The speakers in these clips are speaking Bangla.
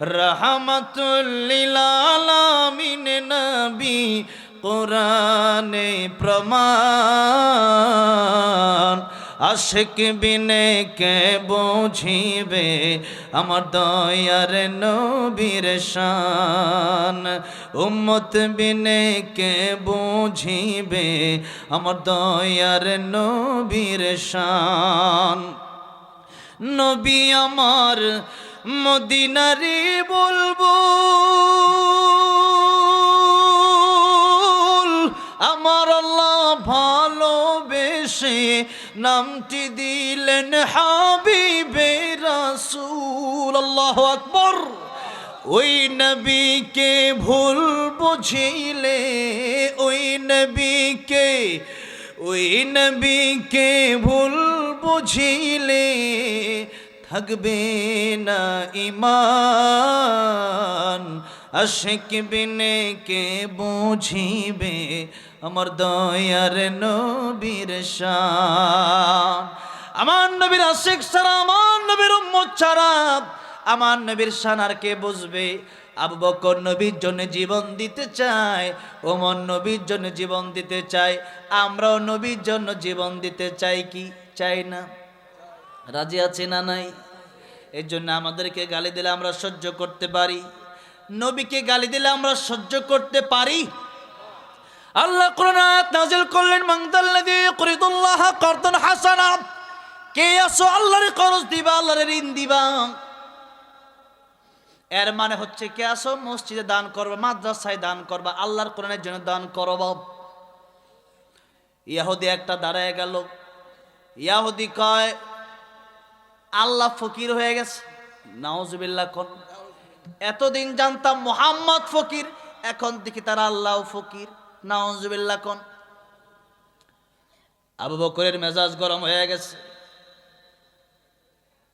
রহমতুল্লিল আলামিন নবী, কোরআনে প্রমাণ। আশেক বিনে কে বুঝিবে আমার দয়ার নবীর শান। উম্মত বিনে কে বুঝিবে আমার দয়ার নবীর শান। নবী আমার মদিনারি বলব, আমার আল্লাহ ভালোবেসে নামটি দিলেন হাবিবে রাসূল, আল্লাহ আকবর। ওই নবীকে ভুল বুঝিলে, ওই নবীকে ওই নবীকে ভুল বুঝিলে থাকবে না ইমান আশেক বিনে কে বুঝিবে আমার দয়ার নবীর শান। আমার নবীর আশেক ছাড়া, আমার নবীর উম্মত ছাড়া, আমার নবীর শান আর কে বুঝবে? আবু বকর নবীর জন্য জীবন দিতে চায়, ওমর নবীর জন্য জীবন দিতে চায়, আমরাও নবীর জন্য জীবন দিতে চাই কি? চাই না। রাজি আছে না নাই? এর জন্য আমাদেরকে গালি দিলে আমরা সহ্য করতে পারি। নবীকে গালি দিলে আমরা সহ্য করতে পারি। আল্লাহ কোরআন আয়াত নাজিল করলেন মাংদাল্লাযী ইকরিদুল্লাহ করদান হাসানা। কে আসো, আল্লাহর খরচ দিবা, আল্লাহর ঋণ দিবা। এর মানে হচ্ছে কে আসো, মসজিদে দান করবা, মাদ্রাসায় দান করবা, আল্লাহর কোরআনের জন্য দান করবা। ইয়াহুদি একটা দাঁড়ায় গেল। ইয়াহুদি কয় আল্লাহ ফকির হয়ে গেছে। নাওজুবিল্লাহ কোন। এতদিন জানতাম মোহাম্মদ ফকির, এখন দেখি তারা আল্লাহ ফকির। নাওজুবিল্লাহ কোন। আবু বকরের মেজাজ গরম হয়ে গেছে।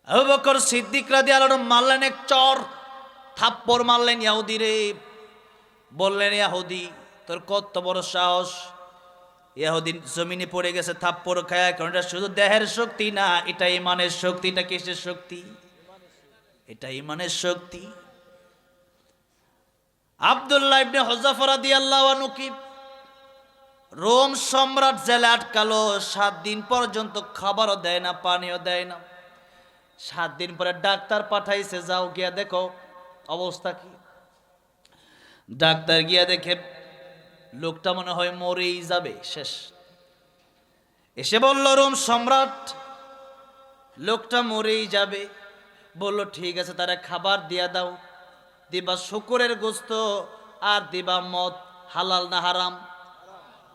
আবু বকর সিদ্দিক রাদি আলোর মারলেন এক চর থাপ্পর মারলেন ইয়াহুদি রে। বললেন, ইয়াহুদি, তোর কত বড় সাহস? ইয়াহুদিন জমিনে পড়ে গেছে, থাপ্পড় খায়, কারণ এটা শুধু দেহের শক্তি না, এটা ইমানের শক্তি, এটা কিসের শক্তি? এটা ইমানের শক্তি। আব্দুল্লাহ ইবনে হজাফরা দিয়াল্লাহ আনুকি রোম সম্রাট জেলে আটকালো, সাত দিন পর্যন্ত খাবারও দেয় না, পানিও দেয় না। সাত দিন পরে ডাক্তার পাঠাইছে, যাও গিয়া দেখো, অবস্থা কি? ডাক্তার গিয়া দেখে লোকটা মনে হয় মরেই যাবে, শেষ। এসে বলল, রোম সম্রাট, লোকটা মরেই যাবে। বলল, ঠিক আছে, তারা খাবার দিয়া দাও। দিবা শুকুরের গোস্ত আর দিবা মদ, হালাল না হারাম?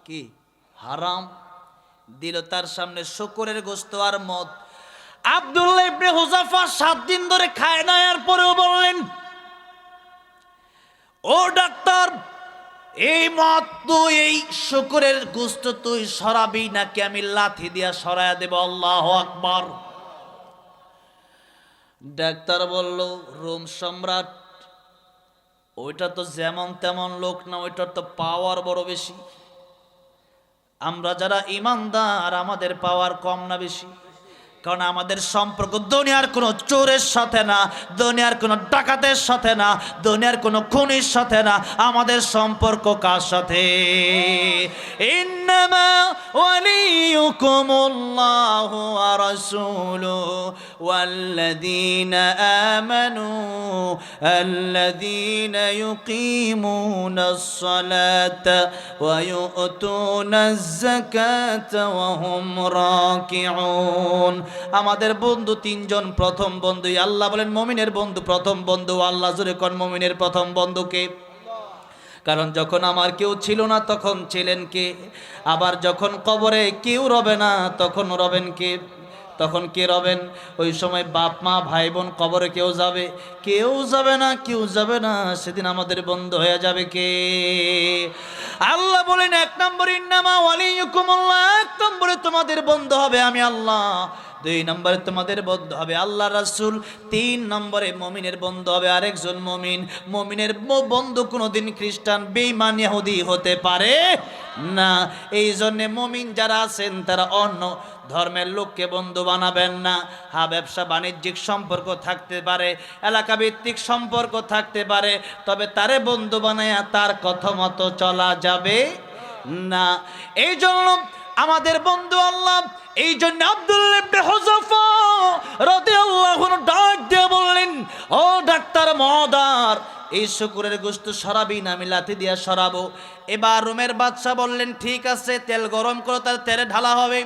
কি? হারাম? দিল তার সামনে শুকুরের গোস্ত আর মদ। আব্দুল্লাহ ইবনে হুজাফা সাত দিন ধরে খায় না আর পরেও বললেন, ও ডাক্তার এই মত তুই, এই শুকুরের গুস্ত তুই সরাবি নাকি আমি লাথি দিয়া সরায়া দেব? আল্লাহ আকবর। ডাক্তার বলল, রোম সম্রাট, ওইটা তো যেমন তেমন লোক না ওইটার তো পাওয়ার বড় বেশি। আমরা যারা ইমানদার, আমাদের পাওয়ার কম না বেশি। কারণ আমাদের সম্পর্ক দুনিয়ার কোনো চোরের সাথে না, দুনিয়ার কোনো ডাকাতের সাথে না, দুনিয়ার কোনো খুনির সাথে না। আমাদের সম্পর্ক কার সাথে? ইন্নামা ওয়ালিয়ুকুমুল্লাহু ওয়া রাসূলুহু। আল্লাযীনা ইউকিমুনাস সালাতা ওয়া ইউতুনাজ যাকাতা ওয়া হুম রাকিউন আমাদের বন্ধু তিনজন প্রথম বন্ধু। আল্লাহ বলেন, মমিনের বন্ধু প্রথম বন্ধু। আল্লাহ জোরে কোন মমিনের প্রথম বন্ধুকে কারণ যখন আমার কেউ ছিল না, তখন ছিলেন কে? আবার যখন কবরে কেউ রবে না, তখন রবেন কে? তখন কে রবেন? ওই সময় বাপ, মা, ভাই, বোন কবরে কেউ যাবে? কেউ যাবে না, কেউ যাবে না। সেদিন আমাদের বন্ধ হয়ে যাবে কে? আল্লাহ বলেন, এক নম্বর, ইন্নামা ওয়ালিকুমুল্লাহ এক নম্বরে তোমাদের বন্ধ হবে আমি আল্লাহ। দুই নম্বরে তোমাদের বন্ধু হবে আল্লাহ রাসূল, তিন নম্বরে মমিনের বন্ধু হবে আরেকজন মমিন। মমিনের বন্ধু কোনোদিন খ্রিস্টান বেইমান ইহুদি হতে পারে না। এই জন্যে মমিন যারা আছেন, তারা অন্য ধর্মের লোককে বন্ধু বানাবেন না। হা, ব্যবসা, বাণিজ্যিক সম্পর্ক থাকতে পারে এলাকা ভিত্তিক সম্পর্ক থাকতে পারে, তবে তারে বন্ধু বানায়া তার কথা মতো চলা যাবে না। এই জন্য আমাদের বন্ধু আল্লাহ এই জন্য আব্দুল ডাক দিয়ে বললেন, ও ডাক্তার মহদার এই শুকুরের গোস্ত সরাবি না, আমি লাথি দিয়া সরাবো। এবার রুমের বাদশা বললেন, ঠিক আছে, তেল গরম করে তার তেলে ঢালা হবে।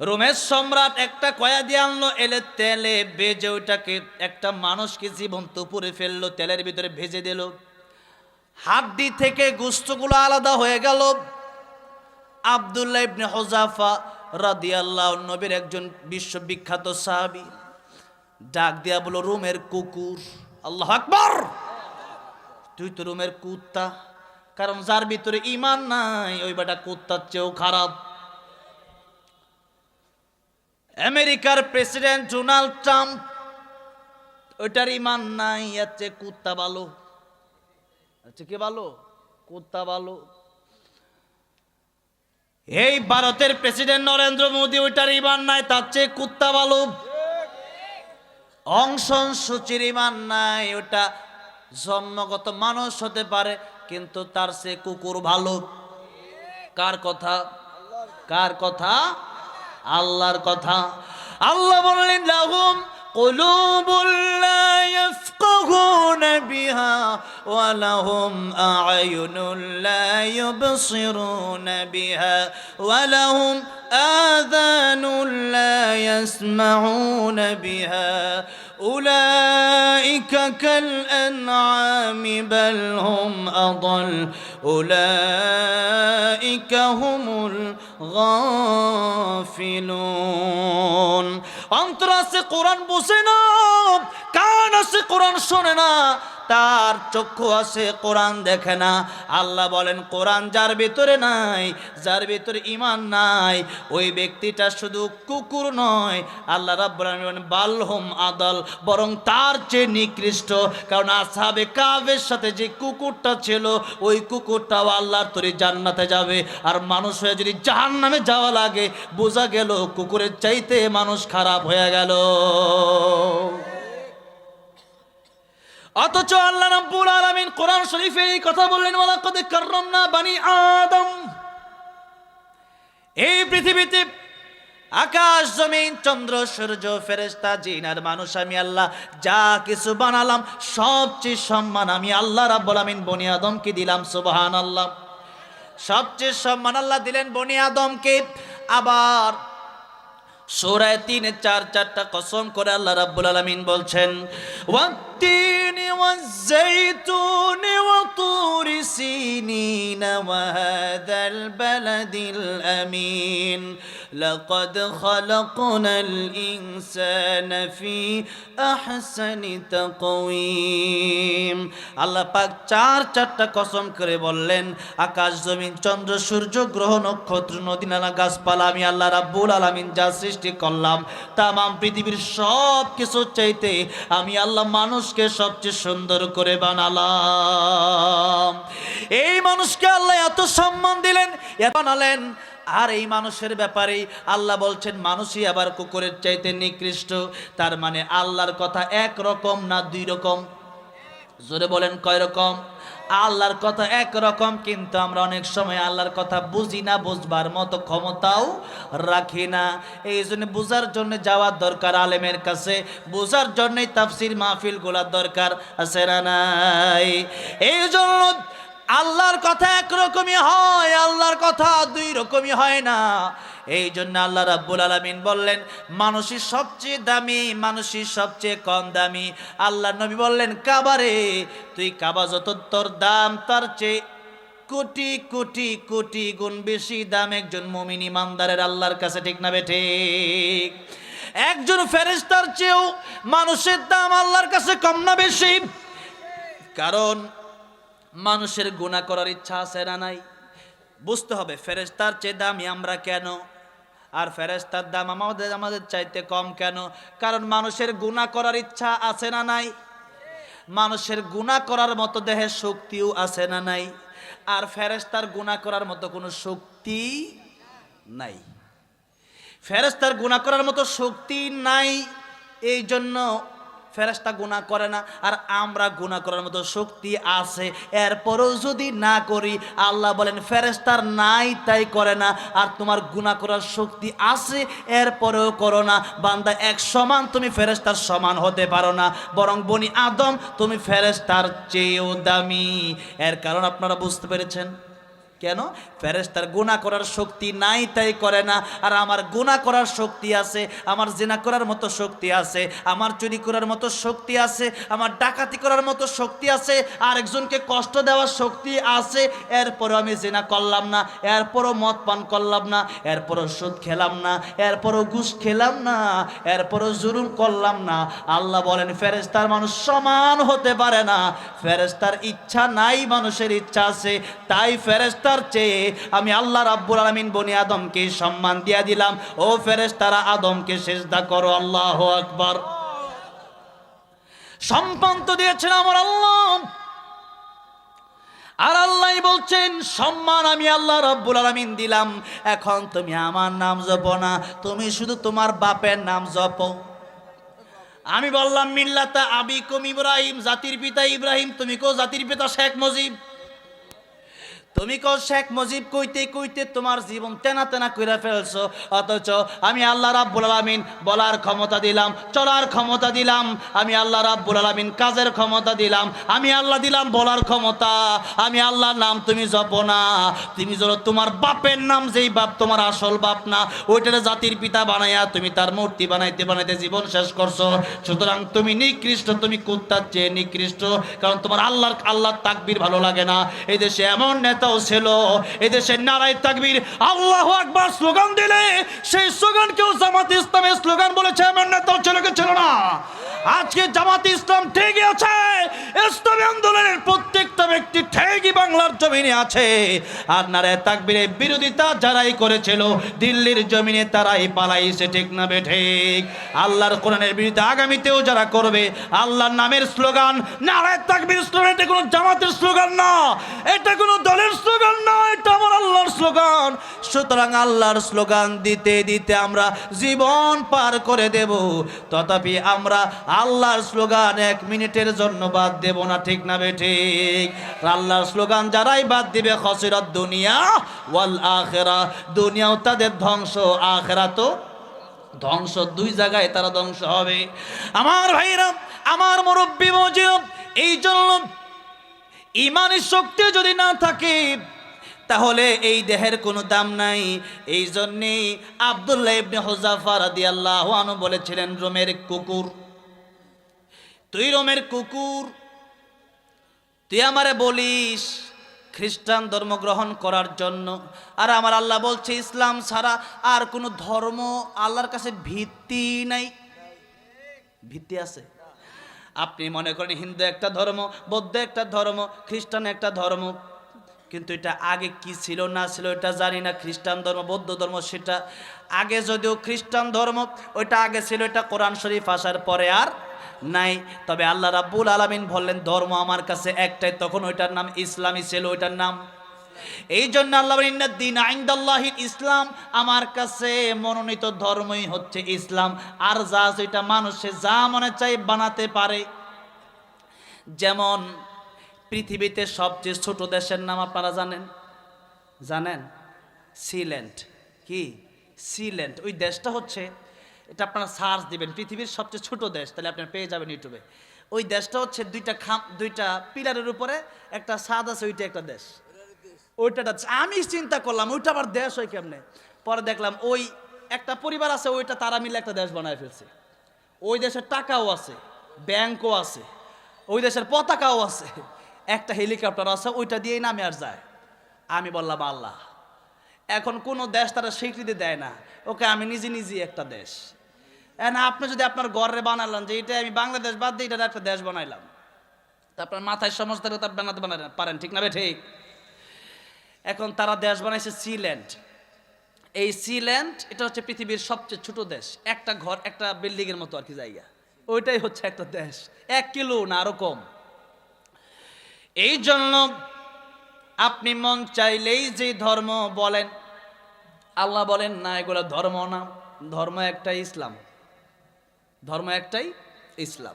রোমের সম্রাট একটা কয়া দিয়ে আনলো, এলে তেলে বেজে ওইটাকে একটা মানুষকে জীবন্ত উপরে ফেলল, তেলের ভিতরে ভেজে দিল। হাড্ডি থেকে গুস্তগুলো আলাদা হয়ে গেল। আবদুল্লাহ ইবনে হোজাফা রাদিয়াল্লাহু নবীর একজন বিশ্ববিখ্যাত সাহাবী। ডাক দিয়া বলো রুমের কুকুর। আল্লাহ আকবার। তুই তো রুমের কুত্তা। কারণ যার ভিতরে ইমান নাই, ওই বেটা কুত্তার চেয়েও খারাপ। আমেরিকার প্রেসিডেন্ট ডোনাল্ড ট্রাম্প, ওইটার ইমান নাই, এর চেয়ে কুত্তা ভালো। আচ্ছা, কে ভালো? কোত্তা ভালো। এই ভারতের প্রেসিডেন্ট নরেন্দ্র মোদী, ওইটার ইমান নাই, তার চেয়ে কুত্তা ভালো। অংশন সূচির ইমান নাই ওটা জন্মগত মানুষ হতে পারে, কিন্তু তার সে কুকুর ভালো। কার কথা? কার কথা? আল্লাহর কথা। আল্লাহ বললেন, লাহুম কলুবুল্লাহ يبصرون بها ولهم أعين لا يبصرون بها ولهم آذان لا يسمعون بها أولئك كالأنعام بل هم أضل أولئك هم الغافلون. عن تراس قرآن بوسنا কান আছে, কোরআন শোনে না, তার চক্ষু আছে, কোরআন দেখে না। আল্লাহ বলেন, কোরআন যার ভিতরে নাই, যার ভিতরে ইমান নাই, ওই ব্যক্তিটা শুধু কুকুর নয়। আল্লাহ রাব্বুল বালহুম আদল, বরং তার চেয়ে নিকৃষ্ট। কারণ আসাবে কাবের সাথে যে কুকুরটা ছিল, ওই কুকুরটাও আল্লাহর তরি জান্নাতে যাবে। আর মানুষ হয়ে যদি জাহান্নামে যাওয়া লাগে, বোঝা গেল কুকুরের চাইতে মানুষ খারাপ হয়ে গেল। অথচ আল্লাহ রাব্বুল আলামিন কোরআন শরীফে এই কথা বললেন, ওয়ালাকাদ কাররামনা বানি আদম। এই পৃথিবীতে আকাশ, জমিন, চন্দ্র, সূর্য, ফেরেশতা, জিন আর মানুষ, আমি আল্লাহ যা কিছু বানালাম, সবচেয়ে সম্মান আমি আল্লাহ রাব্বুল আলামিন বনি আদমকে দিলাম, সুবহানাল্লাহ। সবচেয়ে সম্মান আল্লাহ দিলেন বনি আদমকে। আবার সূরায় তিনে চার চারটা কসম করে আল্লাহ রাব্বুল আলামিন বলছেন, ওয়াত্তিনি ওয়াজ্জাইতুন ওয়া তুরি সিনিন ওয়া হাদাল লাকাদ খালাকনাল ইনসানা ফি আহসানি তাকওয়িম আল্লাহ পাক চার চারটা কসম করে বললেন, আকাশ, জমিন, চন্দ্র, সূর্য, গ্রহ, নক্ষত্র, নদী নালা গাছপালা, আমি আল্লাহ রাব্বুল আলামিন যা সৃষ্টি করলাম, তামাম পৃথিবীর সব কিছু চাইতে আমি আল্লাহ মানুষকে সবচেয়ে সুন্দর করে বানালাম। এই মানুষকে আল্লাহ এত সম্মান দিলেন, এত বানালেন আর এই মানুষের ব্যাপারে আল্লাহ বলছেন, মানুষই আবার কুকুরের চাইতে নিকৃষ্ট। তার মানে আল্লাহর কথা এক রকম না দুই রকম? জোরে বলেন, কয় রকম? আল্লাহর কথা এক রকম, কিন্তু আমরা অনেক সময় আল্লাহর কথা বুঝি না, বুঝবার মতো ক্ষমতাও রাখি না। এই জন্য বোঝার জন্য যাওয়ার দরকার আলেমের কাছে। বোঝার জন্যই তাফসির মাহফিল গোলার দরকার আছে না নাই? এই জন্য আল্লাহর কথা একরকমই হয়, আল্লাহর কথা দুই রকমই হয় না। এই জন্য আল্লাহ রাব্বুল আলামিন বললেন, মানুষই সবচেয়ে দামি, মানুষই সবচেয়ে কম দামি। আল্লাহ নবী বললেন, কাবারে, তুই কাবা যত তোর দাম, তার চেয়ে কোটি কোটি কোটি গুণ বেশি দাম একজন মুমিন ইমানদারের আল্লাহর কাছে, ঠিক না বেঠে একজন ফেরেশতার চেয়েও মানুষের দাম আল্লাহর কাছে কম না বেশি। কারণ মানুষের গুণা করার ইচ্ছা আছে না নাই? বুঝতে হবে, ফেরেশতার চেয়ে দামি আমরা কেন? আর ফেরেস্তার দাম আমাদের আমাদের চাইতে কম কেন? কারণ মানুষের গুণা করার ইচ্ছা আছে না নাই? মানুষের গুণা করার মতো দেহের শক্তিও আছে না নাই? আর ফেরেস্তার গুণা করার মতো কোনো শক্তি নাই। ফেরেস্তার গুণা করার মতো শক্তি নাই এই জন্য ফেরেস্তা গুণা করে না, আর আমরা গুণা করার মতো শক্তি আছে। এরপরেও যদি না করি, আল্লাহ বলেন ফেরেস্তার নাই, তাই করে না। আর তোমার গুণা করার শক্তি আছে, এরপরেও করো না। বান্দা এক সমান, তুমি ফেরেস্তার সমান হতে পারো না। বরং বনি আদম, তুমি ফেরেস্তার চেয়েও দামি। এর কারণ আপনারা বুঝতে পেরেছেন? কেন? ফেরেস্তার গুণা করার শক্তি নাই, তাই করে না। আর আমার গুণা করার শক্তি আছে, আমার জেনা করার মতো শক্তি আছে, আমার চুরি করার মতো শক্তি আছে, আমার ডাকাতি করার মতো শক্তি আছে আর একজনকে কষ্ট দেওয়ার শক্তি আছে, এরপরও আমি জেনা করলাম না, এরপরও মদ পান করলাম না, এরপরও সুদ খেলাম না, এরপরও ঘুষ খেলাম না, এরপরও জুলুম করলাম না। আল্লাহ বলেন ফেরেস্তার মানুষ সমান হতে পারে না। ফেরেস্তার ইচ্ছা নাই, মানুষের ইচ্ছা আছে। তাই ফেরেস্তার চেয়ে আমি আল্লাহ রাব্বুল আলামিন বনি আদমকে সম্মান দিয়া দিলাম। ও ফেরেস্তারা আদমকে সেজদা করো, আল্লাহ আকবর। সম্মান তো দিয়েছেন আমার আল্লাহ। আর আল্লাহ বলছেন, সম্মান আমি আল্লাহ রব্বুল আলামিন দিলাম। এখন তুমি আমার নাম জপো না, তুমি শুধু তোমার বাপের নাম জপো। আমি বললাম, মিল্লাতা আবি কুম ইব্রাহিম, জাতির পিতা ইব্রাহিম, তুমি কো জাতির পিতা শেখ মুজিব? তুমি কো শেখ মুজিব কইতে কইতে তোমার জীবন তেনা তেনা কইরা ফেলছো? অথচ আমি আল্লাহ রাব্বুল আলামিন বলার ক্ষমতা দিলাম, চলার ক্ষমতা দিলাম, আমি আল্লাহ রাব্বুল আলামিন কাজের ক্ষমতা দিলাম, আমি আল্লাহ দিলাম বলার ক্ষমতা, আমি আল্লাহর নাম তুমি জপো না। তুমি ধরো তোমার বাপের নাম যেই বাপ তোমার আসল বাপ না, ওইটার জাতির পিতা বানাইয়া তুমি তার মূর্তি বানাইতে বানাইতে জীবন শেষ করছ। সুতরাং তুমি নিকৃষ্ট, তুমি কুত্তার চেয়ে নিকৃষ্ট, কারণ তোমার আল্লাহর আল্লাহর তাকবির ভালো লাগে না। এই দেশে এমন নেতাও ছিল। এই দেশে নারায় তাকবির, আল্লাহ আকবার স্লোগান দিলে, সেই স্লোগান কেউ জামাত ইসলামের স্লোগান বলেছে এমন নেতাও ছিল কি ছিল না। আজকে জামাত ইসলাম ঠিকই আছে। ইসলামী আন্দোলনের প্রত্যেকটা ব্যক্তি ঠিকই বাংলার জমিনে আছে। আর নারায় তাকবীরের বিরোধিতা যারাই করেছিল, দিল্লির জমিনে তারাই পালাইছে, ঠিক না বে ঠিক? আল্লাহর কোরআনের বিরুদ্ধে আগামীতেও যারা করবে, আল্লাহর নামের স্লোগান, নারায় তাকবীর স্লোগান, এটা কোনো জামাতের স্লোগান না। এটা কোনো দলের স্লোগান না, এটা আমার আল্লাহর স্লোগান। সুতরাং আল্লাহর স্লোগান দিতে দিতে আমরা জীবন পার করে দেব। তথাপি আমরা আল্লাহর স্লোগান এক মিনিটের জন্য বাদ দেব না, ঠিক না বে ঠিক? আল্লাহর স্লোগান যারাই বাদ দিবে, খসিরত দুনিয়া ওয়াল আখেরা। দুনিয়াও তাদের ধ্বংস, আখেরা তো ধ্বংস। দুই জায়গায় তারা ধ্বংস হবে। আমার ভাইরা, আমার মুরব্বী, মজিব এই জন্য ইমানের শক্তি যদি না থাকে, তাহলে এই দেহের কোনো দাম নাই। এই জন্যেই আবদুল্লাহ ইবনে হোজাফা রাদিয়াল্লাহু বলেছিলেন, রোমের কুকুর, তুই রোমের কুকুর, তুই আমারে বলিস খ্রিস্টান ধর্ম গ্রহণ করার জন্য। আর আমার আল্লাহ বলছে, ইসলাম ছাড়া আর কোনো ধর্ম আল্লাহর কাছে ভিত্তি নাই। ভিত্তি আছে? আপনি মনে করেন হিন্দু একটা ধর্ম, বৌদ্ধ একটা ধর্ম, খ্রিস্টান একটা ধর্ম। কিন্তু এটা আগে কি ছিল, না ছিল, এটা জানি না। খ্রিস্টান ধর্ম, বৌদ্ধ ধর্ম, সেটা আগে যদিও খ্রিস্টান ধর্ম, ওইটা আগে ছিল, এটা কোরআন শরীফ আসার পরে আর নাই। তবে আল্লাহ রাব্বুল আলামিন বললেন, ধর্ম আমার কাছে একটাই, তখন ওইটার নাম ইসলামই ছিল, ওইটার নাম এই জন্য আল্লাহ "ইন্নাদ আইন্দাল্লাহিল ইসলাম। আমার কাছে মনোনীত ধর্মই হচ্ছে ইসলাম। আর যা এটা মানুষে যা মনে চাই বানাতে পারে। যেমন পৃথিবীতে সবচেয়ে ছোট দেশের নাম আপনারা জানেন? জানেন? সিল্যান্ড কি? সিল্যান্ড ওই দেশটা হচ্ছে, এটা আপনারা সার্চ দিবেন, পৃথিবীর সবচেয়ে ছোট দেশ, তাহলে আপনারা পেয়ে যাবেন ইউটিউবে। ওই দেশটা হচ্ছে দুইটা খাম, দুইটা পিলারের উপরে একটা সাদ আছে, ওইটা একটা দেশ। ওইটা আমি চিন্তা করলাম, ওইটা আবার দেশ হয় কেমনে? পরে দেখলাম, ওই একটা পরিবার আছে, ওইটা তারা মিলে একটা দেশ বানায় ফেলছে। ওই দেশের টাকাও আছে, ব্যাংকও আছে, ওই দেশের পতাকাও আছে, একটা হেলিকপ্টার আছে, ওইটা দিয়েই নামে আর যায়। আমি বললাম, আল্লাহ, এখন কোনো দেশ তারা স্বীকৃতি দেয় না। ওকে, আমি নিজে নিজে একটা দেশ। না আপনি যদি আপনার গড়ে বানালেন যে এটা আমি বাংলাদেশ বাদ দিয়ে এটা একটা দেশ বানাইলাম। তা আপনার মাথায় সমস্ত বানাতে পারেন, ঠিক না ঠিক? এখন তারা দেশ বানাইছে সিল্যান্ড এই সিল্যান্ড এটা হচ্ছে পৃথিবীর সবচেয়ে ছোট দেশ। একটা ঘর, একটা বিল্ডিং এর মতো আর কি জায়গা। ওইটাই হচ্ছে একটা দেশ। এক কিলো না আরও কম। এই জন্য আপনি মন চাইলেই যে ধর্ম বলেন, আল্লাহ বলেন, না, এগুলো ধর্ম না। ধর্ম একটাই ইসলাম। ধর্ম একটাই ইসলাম।